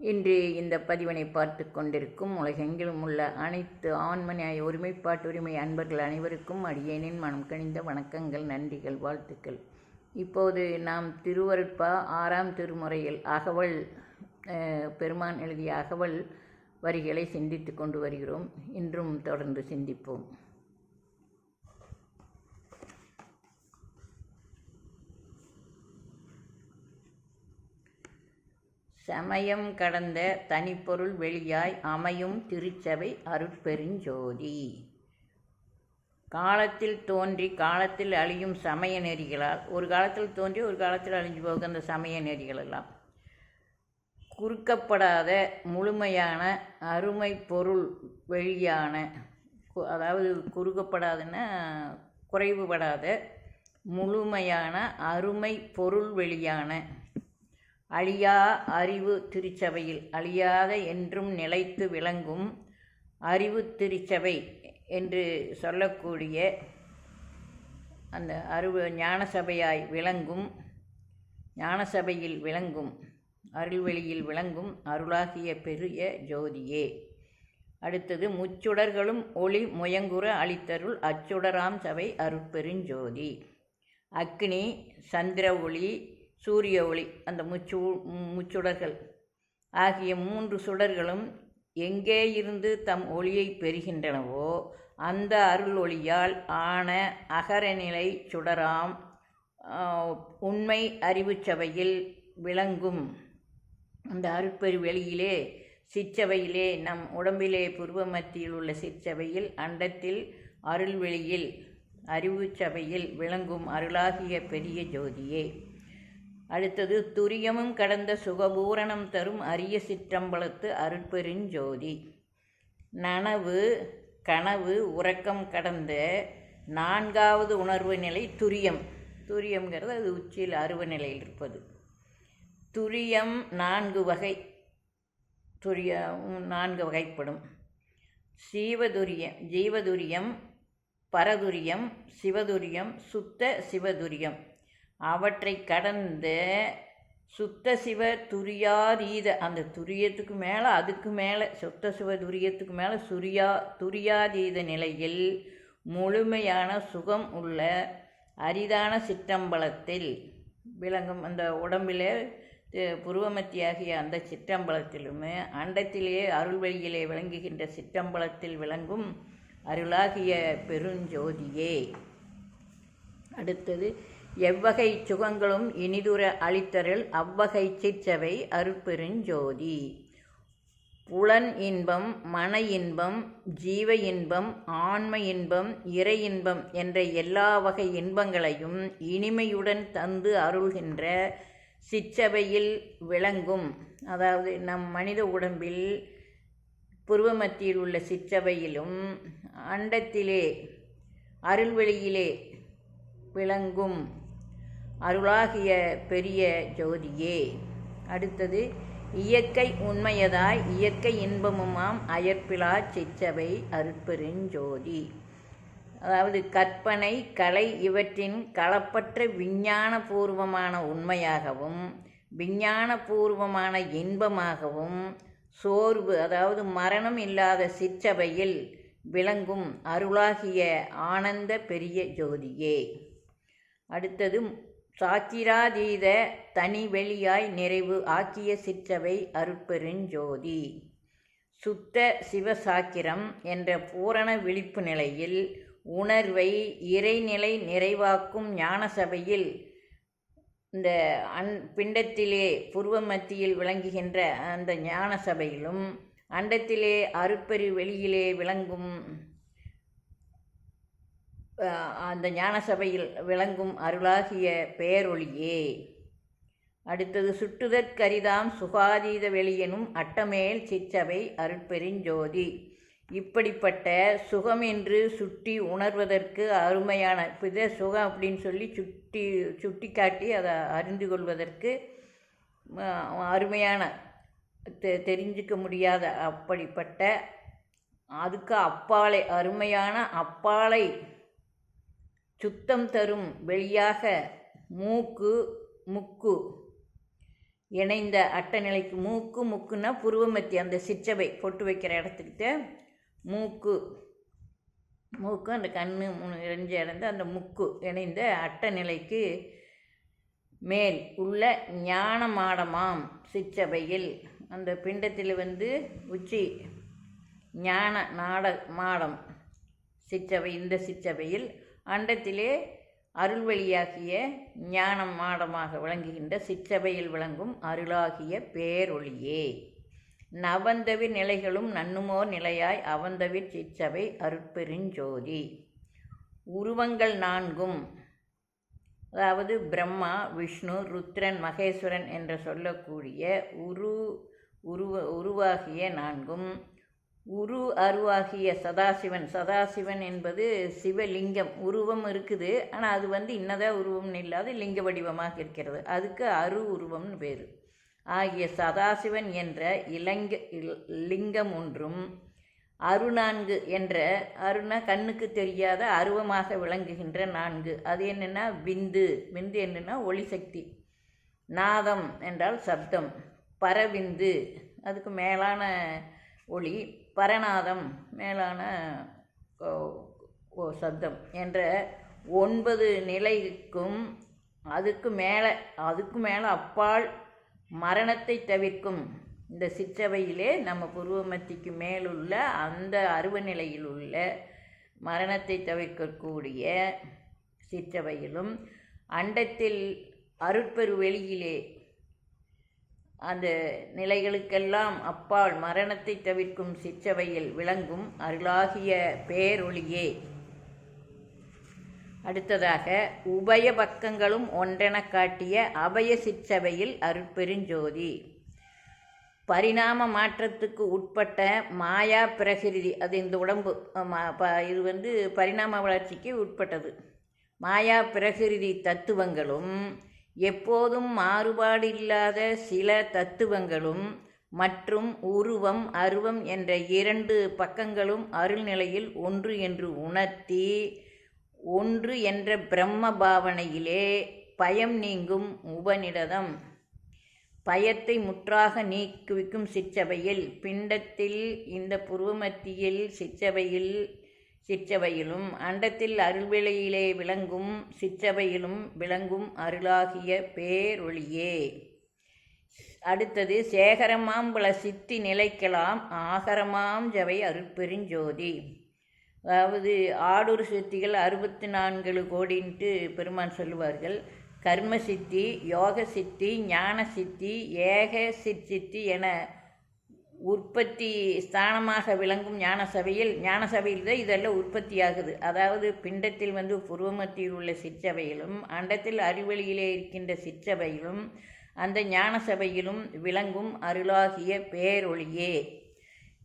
இன்று இந்த பதிவினை பார்த்து கொண்டிருக்கும் உலகெங்கிலும் உள்ள அனைத்து ஆண்மனியாய ஒருமைப்பாட்டு உரிமை அன்பர்கள் அனைவருக்கும் அடியேனின் மனம் கணிந்த வணக்கங்கள் நன்றிகள் வாழ்த்துக்கள். இப்போது நாம் திருவருட்பா ஆறாம் திருமுறையில் அகவல் பெருமான் எழுதிய அகவல் வரிகளை சிந்தித்து கொண்டு வருகிறோம். இன்றும் தொடர்ந்து சிந்திப்போம். சமயம் கடந்த தனிப்பொருள் வெளியாய் அமையும் திருச்சபை அருட்பெருஞ்சோதி. காலத்தில் தோன்றி காலத்தில் அழியும் சமய நெறிகளால் ஒரு காலத்தில் தோன்றி ஒரு காலத்தில் அழிஞ்சு போக அந்த சமய நெறிகள் எல்லாம் குறுக்கப்படாத முழுமையான அருமை பொருள் வெளியான அதாவது குறுக்கப்படாதுன்னா குறைவுபடாத முழுமையான அருமை பொருள் வெளியான அழியா அறிவு திருச்சபையில் அழியாத என்றும் நிலைத்து விளங்கும் அறிவு திருச்சபை என்று சொல்லக்கூடிய அந்த அருவ ஞானசபையாய் விளங்கும் ஞானசபையில் விளங்கும் அருள்வெளியில் விளங்கும் அருளாகிய பெரிய ஜோதியே. அடுத்தது முச்சுடர்களும் ஒளி முயங்குற அளித்தருள் அச்சுடராம் சபை அருட்பெருஞ்சோதி அக்னி சந்திர ஒளி சூரிய ஒளி அந்த முச்சு முச்சுடர்கள் ஆகிய மூன்று சுடர்களும் எங்கே இருந்து தம் ஒளியை பெறுகின்றனவோ அந்த அருள் ஒளியால் ஆன அகரநிலை சுடராம் உண்மை அறிவுச் சபையில் விளங்கும். அந்த அருட்பெரு வெளியிலே சிற்சபையிலே நம் உடம்பிலே புருவ மத்தியில் உள்ள சிற்சபையில் அண்டத்தில் அருள்வெளியில் அறிவுச் சபையில் விளங்கும் அருளாகிய பெரிய ஜோதியே. அடுத்தது துரியமும் கடந்த சுகபூரணம் தரும் அரிய சிற்றம்பலத்து அருட்பெருஞ்சோதி நனவு கனவு உறக்கம் கடந்த நான்காவது உணர்வு நிலை துரியம். துரியம்ங்கிறது அது உச்சியில் அருவ நிலையில் இருப்பது. துரியம் நான்கு வகை துரியம் நான்கு வகைப்படும். சீவதுரியம் ஜீவதுரியம் பரதுரியம் சிவதுரியம் சுத்த சிவதுரியம். அவற்றை கடந்த சுத்த சிவ துரியாதீத அந்த துரியத்துக்கு மேலே அதுக்கு மேலே சுத்த சிவ துரியத்துக்கு மேலே சுரியா துரியாதீத நிலையில் முழுமையான சுகம் உள்ள அரிதான சிற்றம்பலத்தில் விளங்கும் அந்த உடம்பிலே புருவமத்தியாகிய அந்த சிற்றம்பலத்திலுமே அண்டத்திலேயே அருள்வழியிலே விளங்குகின்ற சிற்றம்பலத்தில் விளங்கும் அருளாகிய பெருஞ்சோதியே. அடுத்தது எவ்வகை சுகங்களும் இனிதுர அளித்தரில் அவ்வகை சிற்றவை அருட்பெருஞ்சோதி புலன் இன்பம் மன இன்பம் ஜீவ இன்பம் ஆன்ம இன்பம் இறை இன்பம் என்ற எல்லா வகை இன்பங்களையும் இனிமையுடன் தந்து அருள்கின்ற சிற்றவையில் விளங்கும். அதாவது நம் மனித உடம்பில் புருவமத்தியில் உள்ள சிற்றவையிலும் அண்டத்திலே அருள்வெளியிலே விளங்கும். அருளாகிய பெரிய ஜோதியே. அடுத்தது இயற்கை உண்மையதாய் இயற்கை இன்பமுமாம் அயற்பிலா சிச்சவை அருட்பெருஞ்சோதி அதாவது கற்பனை கலை இவற்றின் களப்பற்ற விஞ்ஞானபூர்வமான உண்மையாகவும் விஞ்ஞானபூர்வமான இன்பமாகவும் சோர்வு அதாவது மரணம் இல்லாத சிற்றவையில் விளங்கும் அருளாகிய ஆனந்த பெரிய ஜோதியே. அடுத்தது சாக்கிராதீத தனி வெளியாய் நிறைவு ஆக்கிய சிற்றவை அருட்பெருஞ்சோதி சுத்த சிவசாக்கிரம் என்ற பூரண விழிப்பு நிலையில் உணர்வை இறைநிலை நிறைவாக்கும் ஞானசபையில் இந்த அன் பிண்டத்திலே புருவ மத்தியில் விளங்குகின்ற அந்த ஞான சபையிலும் அண்டத்திலே அருட்பெரு வெளியிலே விளங்கும் அந்த ஞான சபையில் விளங்கும் அருளாகிய பேரொளியே. அடுத்தது சுட்டுதற்கரிதாம் சுகாதீத வெளியெனும் அட்டமேல் சிற்றவை அருட்பெருஞ்சோதி இப்படிப்பட்ட சுகம் என்று சுட்டி உணர்வதற்கு அருமையான இப்போ இதே சுகம் அப்படின்னு சொல்லி சுட்டி சுட்டி காட்டி அதை அறிந்து கொள்வதற்கு அருமையான தெ தெரிஞ்சிக்க முடியாத அப்படிப்பட்ட அதுக்கு அப்பாலை அருமையான அப்பாலை சுத்தம் தரும் வெளியாக மூக்கு முக்கு இணைந்த அட்டநிலைக்கு மூக்கு முக்குன்னா புருவமத்தி அந்த சிற்றவை பொட்டு வைக்கிற இடத்துக்கிட்ட மூக்கு. மூக்கு அந்த கண்ணு மூணு இறைஞ்ச இறந்து அந்த முக்கு இணைந்த அட்டநிலைக்கு மேல் உள்ள ஞான மாடமாம் சிற்றவையில். அந்த பிண்டத்தில் வந்து உச்சி ஞான நாட மாடம் சிற்றவை இந்த சிற்றவையில் அண்டத்திலே அருள்வழியாகிய ஞானம் மாடமாக விளங்குகின்ற சிற்றவையில் விளங்கும் அருளாகிய பேரொளியே. நவந்தவிர் நிலைகளும் நன்னுமோர் நிலையாய் அவந்தவி சிற்றவை அருட்பெருஞ்சோதி உருவங்கள் நான்கும். அதாவது பிரம்மா விஷ்ணு ருத்ரன் மகேஸ்வரன் என்று சொல்லக்கூடிய உரு உருவ உருவாகிய நான்கும். உரு அருவாகிய சதாசிவன். சதாசிவன் என்பது சிவலிங்கம். உருவம் இருக்குது. ஆனால் அது வந்து இன்னதாக உருவம்னு இல்லாத லிங்க வடிவமாக இருக்கிறது. அதுக்கு அரு உருவம்னு பேர். ஆகிய சதாசிவன் என்ற இலங்க இல்- லிங்கம் ஒன்றும் அருநான்கு என்ற அருணா கண்ணுக்கு தெரியாத அருவமாக விளங்குகின்ற நான்கு. அது என்னென்னா விந்து. விந்து என்னென்னா ஒளிசக்தி நாதம் என்றால் சப்தம். பரவிந்து. அதுக்கு மேலான ஒளி பரநாதம் மேலான சப்தம் என்ற ஒன்பது நிலைக்கும் அதுக்கு மேலே அதுக்கு மேலே அப்பால் மரணத்தை தவிர்க்கும் இந்த சிற்றவையிலே நம்ம புருவமத்திக்கு மேலுள்ள அந்த அருவ நிலையில் உள்ள மரணத்தை தவிர்க்கக்கூடிய சிற்றவையிலும் அண்டத்தில் அருட்பெரு வெளியிலே அந்த நிலைகளுக்கெல்லாம் அப்பால் மரணத்தை தவிர்க்கும் சிற்றவையில் விளங்கும் அருளாகிய பேரொளியே. அடுத்ததாக உபய பக்கங்களும் ஒன்றெனக் காட்டிய அபய சிற்றவையில் அருட்பெருஞ்சோதி. பரிணாம மாற்றத்துக்கு உட்பட்ட மாயா பிரகிருதி அது இந்த உடம்பு இது வந்து பரிணாம வளர்ச்சிக்கு உட்பட்டது. மாயா பிரகிருதி தத்துவங்களும் எப்போதும் மாறுபாடில்லாத சில தத்துவங்களும் மற்றும் உருவம் அருவம் என்ற இரண்டு பக்கங்களும் அருள்நிலையில் ஒன்று என்று உணர்த்தி ஒன்று என்ற பிரம்ம பாவனையிலே பயம் நீங்கும் உபநிடதம். பயத்தை முற்றாக நீக்குவிக்கும் சிற்றவையில் பிண்டத்தில் இந்த புருவமத்தியில் சிற்றவையில் சிற்றவையிலும் அண்டத்தில் அருள்விளையிலே விளங்கும் சிற்றவையிலும் விளங்கும் அருளாகிய பேரொளியே அடுத்தது சேகரமாம்புல சித்தி நிலைக்கலாம் ஆகரமாம் ஜவை அருட்பெருஞ்சோதி. அதாவது ஆடூர் சித்திகள் அறுபத்தி நான்கு கோடின்ட்டு பெருமான் சொல்லுவார்கள். கர்ம சித்தி யோக சித்தி ஞான சித்தி ஏக சித்தி என உற்பத்தி ஸ்தானமாக விளங்கும் ஞான சபையில் ஞான சபையில் தான் இதெல்லாம் உற்பத்தியாகுது. அதாவது பிண்டத்தில் வந்து புருவமத்தியில் உள்ள சிற்றவையிலும் அண்டத்தில் அறிவெளியிலே இருக்கின்ற சிற்றவையிலும் அந்த ஞான சபையிலும் விளங்கும் அருளாகிய பேரொழியே